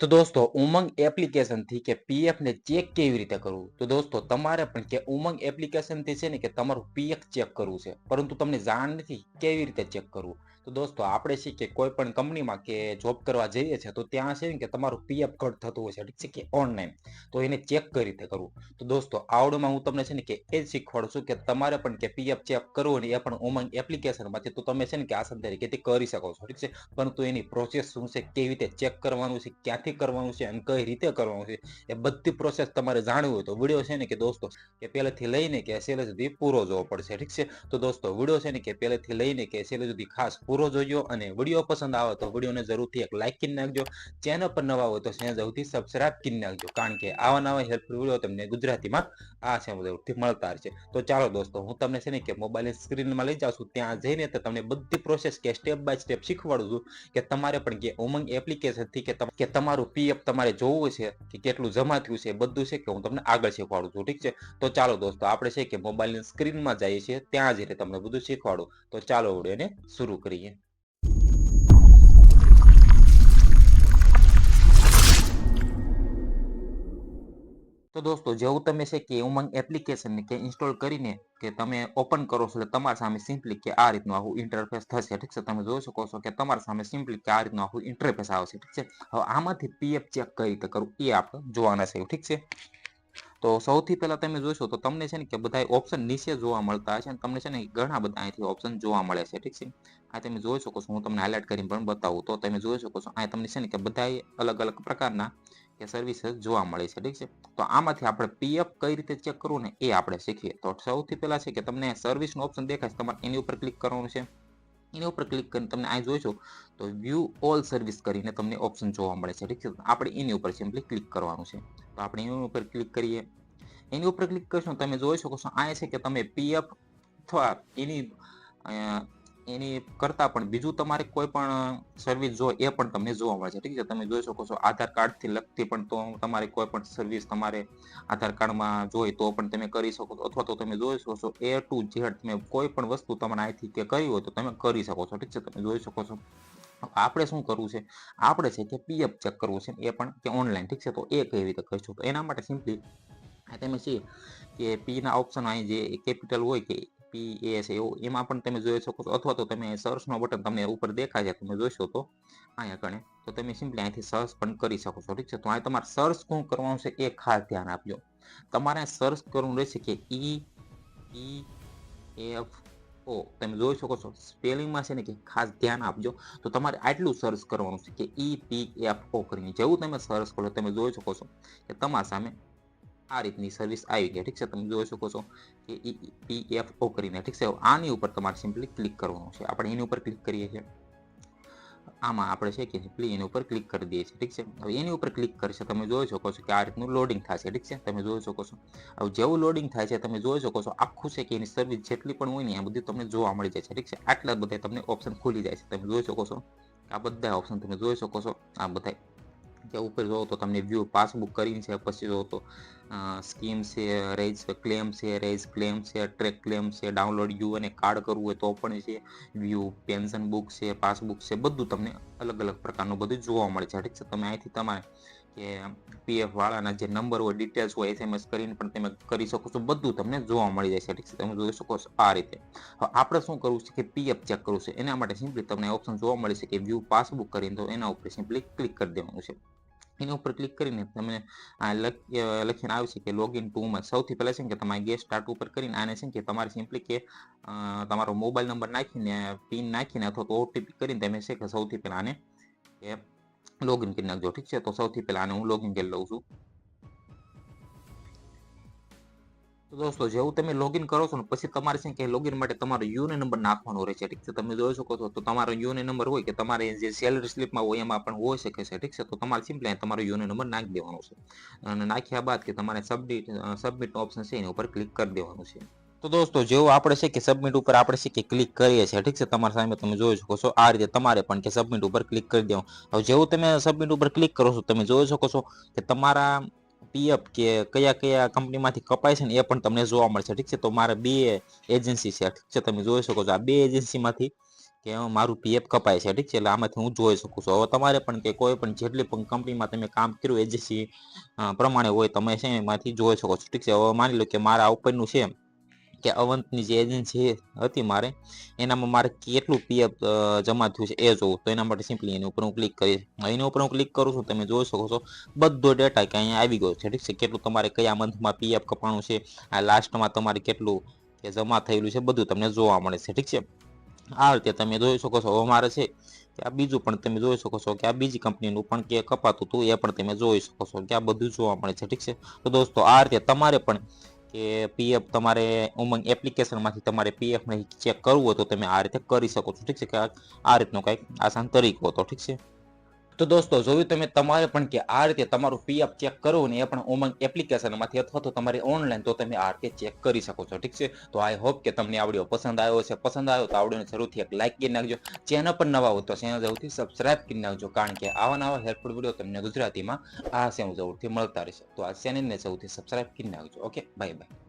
તો દોસ્તો, ઉમંગ એપ્લિકેશનથી કે પીએફને ચેક કેવી રીતે કરવું? તો દોસ્તો, તમારે પણ કે ઉમંગ એપ્લિકેશનથી છે ને કે તમારું પીએફ ચેક કરવું છે. પરંતુ તમને જાણ નથી કેવી રીતે ચેક કરવું. તો દોસ્તો, આપણે છે કે કોઈ પણ કંપનીમાં કે જોબ કરવા જઈએ છીએ તો ત્યાં છે ને કે તમારું પીએફ કટ થતું હોય છે, ઠીક છે કે ઓનલાઈન તો એને ચેક કઈ રીતે કરવું. તો દોસ્તો આવડમાં હું તમને છે ને કે એ જ શીખવાડું છું કે તમારે પણ કે પીએફ ચેક કરવું ને એ પણ ઉમંગ એપ્લિકેશનમાંથી તો તમે છે ને કે આસન તરીકેથી કરી શકો છો, ઠીક છે? પરંતુ એની પ્રોસેસ શું છે, કેવી રીતે ચેક કરવાનું છે, ક્યાંથી કરવાનું છે અને કઈ રીતે કરવાનું છે, એ બધી પ્રોસેસ તમારે જાણવી હોય તો વીડિયો છે ને કે દોસ્તો, કે પહેલેથી લઈને કે છેલ્લે સુધી પૂરો જોવો પડશે, ઠીક છે? તો દોસ્તો વીડિયો છે ને કે પહેલેથી લઈને કે છેલ્લે સુધી ખાસ પૂરો જોજો અને વીડિયો પસંદ આવે તો વિડીયોને જરૂરથી એક લાઇક કરી નાખજો. ચેનલ પર નવા હોય તો જરૂરથી સબસ્ક્રાઇબ કરી નાખજો. કારણ કે આવા નવા હેલ્પફુલ વીડિયો તમને ગુજરાતીમાં આ છે જરૂરથી મળતા છે તો ચાલો દોસ્તો, હું તમને છે ને કે મોબાઈલની સ્ક્રીનમાં લઈ જાઉં છું. ત્યાં જઈને તો તમને બધી પ્રોસેસ કે સ્ટેપ બાય સ્ટેપ શીખવાડું છું કે તમારે પણ કે ઉમંગ એપ્લિકેશનથી કે કે તમારું પીએફ તમારે જોવું છે કે કેટલું જમા થયું છે બધું છે કે હું તમને આગળ શીખવાડું છું. ઠીક છે? તો ચાલો દોસ્તો, આપણે છે કે મોબાઈલની સ્ક્રીનમાં જઈએ છીએ. ત્યાં જઈને તમને બધું શીખવાડું. તો ચાલો વિડીયોને શરૂ કરીએ. તો દોસ્તો, જેવું તમે છે કે ઉમંગ એપ્લિકેશનને કે ઇન્સ્ટોલ કરીને કે તમે ઓપન કરો છો, એટલે તમારા સામે સિમ્પલી કે આ રીતનું આખું ઇન્ટરફેસ થશે, ઠીક છે? તમે જોઈ શકો છો કે તમારા સામે સિમ્પલી કે આ રીતનું આખું ઇન્ટરફેસ આવશે, ઠીક છે? હવે આમાંથી પીએફ ચેક કઈ રીતે કરવું, એ આપણે જોવાના છે ઠીક છે? તો સૌથી પહેલાં તમે જોશો તો તમને છે ને કે બધા ઓપ્શન નીચે જોવા મળતા હશે અને તમને છે ને ઘણા બધા અહીંથી ઓપ્શન જોવા મળે છે, ઠીક છે? આ તમે જોઈ શકો છો, હું તમને હાઇલાઇટ કરીને પણ બતાવું. તો તમે જોઈ શકો છો આ તમને છે ને કે બધા અલગ અલગ પ્રકારના કે સર્વિસીસ જોવા મળે છે, ઠીક છે? તો આમાંથી આપણે પીએફ કઈ રીતે ચેક કરવું ને એ આપણે શીખીએ. તો સૌથી પહેલા છે કે તમને સર્વિસનું ઓપ્શન દેખાય છે, તમારે એની ઉપર ક્લિક કરવાનું છે. એની ઉપર ક્લિક કરીને તમને અહીં જોઈશો, તો વ્યૂ ઓલ સર્વિસ કરીને તમને ઓપ્શન જોવા મળે છે, ઠીક છે? આપણે એની ઉપર સિમ્પલી ક્લિક કરવાનું છે. તો આપણે એની ઉપર ક્લિક કરીએ. એની ઉપર ક્લિક કરશો તમે જોઈ શકો છો આ છે કે તમે પીએફ અથવા એની એની કરતાં પણ બીજું તમારે કોઈ પણ સર્વિસ જો એ પણ તમને જોવા મળે છે. ઠીક છે? તમે જોઈ શકો છો આધાર કાર્ડથી લગતી પણ તો તમારે કોઈ પણ સર્વિસ તમારે આધાર કાર્ડમાં જોઈ તો પણ તમે કરી શકો છો. અથવા તો તમે જોઈ શકો છો એ ટુ ઝેડ તમે કોઈ પણ વસ્તુ તમારે અહીંથી કે કરી હોય તો તમે કરી શકો છો. ઠીક છે? તમે જોઈ શકો છો. આપણે શું કરવું છે? આપણે છે કે પીએફ ચેક કરવું છે એ પણ કે ઓનલાઈન ઠીક છે? તો એ કઈ રીતે કરીશું? તો એના માટે સિમ્પલી તમે છે કે પી ના ઓપ્શન અહીં જે કેપિટલ હોય કે પી એ છે એવું એમાં પણ તમે જોઈ શકો છો. અથવા તો તમે સર્ચનો બટન તમને ઉપર દેખાય છે, તમે જોશો તો અહીંયા કણે તો તમે સિમ્પલી અહીંથી સર્ચ પણ કરી શકો છો. ઠીક છે? તો અહીં તમારે સર્ચ શું કરવાનું છે એ ખાસ ધ્યાન આપજો. તમારે સર્ચ કરવું રહેશે કે ઈ ઈ એફ ઓ તમે જોઈ શકો છો. સ્પેલિંગમાં છે ને કે ખાસ ધ્યાન આપજો. તો તમારે આટલું સર્ચ કરવાનું છે કે ઈ પી એફ ઓ કરીને. જેવું તમે સર્ચ કરો, તમે જોઈ શકો છો કે તમારા સામે આ રીતની સર્વિસ આવી ગઈ. ઠીક છે? તમે જોઈ શકો છો કે પી એફ ઓ કરીને, ઠીક છે? આની ઉપર તમારે સિમ્પલી ક્લિક કરવાનું છે. આપણે એની ઉપર ક્લિક કરીએ છીએ. આમાં આપણે છે કે સિમ્પલી એની ઉપર ક્લિક કરી દઈએ છીએ. ઠીક છે? હવે એની ઉપર ક્લિક કરશે, તમે જોઈ શકો છો કે આ રીતનું લોડિંગ થશે ઠીક છે? તમે જોઈ શકો છો. હવે જેવું લોડિંગ થાય છે, તમે જોઈ શકો છો આખું છે કે એની સર્વિસ જેટલી પણ હોય ને, આ બધી તમને જોવા મળી જાય છે. ઠીક છે? આટલા બધા તમને ઓપ્શન ખુલી જાય છે. તમે જોઈ શકો છો આ બધા ઓપ્શન તમે જોઈ શકો છો. આ બધા જે ઉપર જોવો તો તમને વ્યૂ પાસબુક કરીને છે, પછી જોવો તો સ્કીમ છે રેઝ ક્લેમ છે રેઝ ક્લેમ છે ટ્રેક ક્લેમ છે ડાઉનલોડ યુ અને કાર્ડ કરવું હોય તો પણ છે વ્યૂ પેન્શન બુક છે પાસબુક છે, બધું તમને અલગ અલગ પ્રકારનું બધું જોવા મળે છે. ઠીક છે, તમે અહીંથી તમારે કે પીએફ વાળાના જે નંબર હોય ડિટેલ્સ હોય એસએમએસ કરીને પણ તમે કરી શકો છો, બધું તમને જોવા મળી જાય છે. ઠીક છે, તમે જોઈ શકો છો આ રીતે. હવે આપણે શું કરવું છે કે પીએફ ચેક કરવું છે, એના માટે સિમ્પલી તમને ઓપ્શન જોવા મળે છે કે વ્યૂ પાસબુક કરીને, તો એના ઉપર સિમ્પલી ક્લિક કરી દેવાનું છે. એના ઉપર ક્લિક કરીને તમને આ લખીને આવશે કે લોગિન ટુમાં સૌથી પહેલાં છે કે તમારે ગેસ સ્ટાર્ટ ઉપર કરીને આને છે કે તમારે સિમ્પલી કે તમારો મોબાઈલ નંબર નાખીને, પિન નાખીને અથવા તો ઓટીપી કરીને તમે છે કે સૌથી પહેલાં આને લોગિન કરી નાખજો. ઠીક છે? તો સૌથી પહેલાં આને હું લોગિન કરી લઉં છું. તો દોસ્તો, જેવું તમે લોગિન કરો છો ને, પછી તમારે છે કે લોગિન માટે તમારો યુને નંબર નાખવાનો રહે છે ઠીક છે? તમે જોઈ શકો છો, તો તમારો યુને નંબર હોય કે તમારે જે સેલરી સ્લિપમાં હોય, એમાં પણ હોઈ શકે છે, ઠીક છે? તો તમારે સિમ્પલી તમારો યુને નંબર નાખી દેવાનો છે. અને નાખ્યા બાદ કે તમારે સબમિટ સબમિટ ઓપ્શન છે એના ઉપર ક્લિક કરી દેવાનું છે. તો દોસ્તો, જેવું આપણે છે કે સબમિટ ઉપર આપણે છે કે ક્લિક કરીએ છીએ, ઠીક છે? તમારા સામે તમે જોઈ શકો છો, આ રીતે તમારે પણ કે સબમિટ ઉપર ક્લિક કરી દેવું હવે જેવું તમે સબમિટ ઉપર ક્લિક કરો છો, તમે જોઈ શકો છો કે તમારા પીએફ કે કયા કયા કંપનીમાંથી કપાય છે ને એ પણ તમને જોવા મળશે. ઠીક છે? તો મારે બે એજન્સી છે. ઠીક છે? તમે જોઈ શકો છો. આ બે એજન્સીમાંથી કે મારું પીએફ કપાય છે. ઠીક છે? એટલે આમાંથી હું જોઈ શકું છું. હવે તમારે પણ કે કોઈ પણ જેટલી પણ કંપનીમાં તમે કામ કર્યું એજન્સી પ્રમાણે હોય તમે છે એમાંથી જોઈ શકો છો. ઠીક છે? હવે માની લો કે મારા ઉપરનું છે કે અવંતની જે એજન્સી હતી મારે, એનામાં મારે કેટલું પીએફ જમા થયું છે એ જોવું. તો એના માટે સિમ્પલી એની ઉપર હું ક્લિક કરીશ. એની ઉપર હું ક્લિક કરું છું, તમે જોઈ શકો છો, બધો ડેટા કે અહીંયા આવી ગયો છે. ઠીક છે? કેટલું તમારે કયા મંથમાં પીએફ કપાણું છે, આ લાસ્ટમાં તમારે કેટલું કે જમા થયેલું છે, બધું તમને જોવા મળે છે. ઠીક છે? આ રીતે તમે જોઈ શકો છો. અમારે છે કે આ બીજું પણ તમે જોઈ શકો છો કે આ બીજી કંપનીનું પણ કે કપાતું હતું એ પણ તમે જોઈ શકો છો કે આ બધું જોવા મળે છે. ઠીક છે? તો દોસ્તો, આ રીતે તમારે પણ કે પીએફ તમારે ઉમંગ એપ્લિકેશનમાંથી તમારે પીએફને ચેક કરવું હોય તો તમે આ રીતે કરી શકો છો. ઠીક છે, કે આ- રીતનો કંઈક આસાન તરીકો હતો. ઠીક છે. તો દોસ્તો, જોયું તમે તમારે પણ કે આ રીતે તમારું પીએફ ચેક કરો ને એ પણ ઉમંગ એપ્લિકેશનમાંથી અથવા તો તમારે ઓનલાઈન તો તમે આ રીતે ચેક કરી શકો છો, ઠીક છે? તો આઈ હોપ કે તમને આવડ્યો પસંદ આવ્યો છે પસંદ આવ્યો તો આવડ્યો જરૂરથી એક લાઇક કરી નાખજો. ચેનલ પર નવા હો તો ચેનલ જરૂરથી સબસ્ક્રાઇબ કરી નાખજો, કારણ કે આવા નવા હેલ્પફુલ વીડિયો તમને ગુજરાતીમાં આ સેમ જરૂરથી મળતા રહેશે. તો આ ચેનલને સૌથી સબસ્ક્રાઇબ કરી નાખજો, ઓકે? Bye bye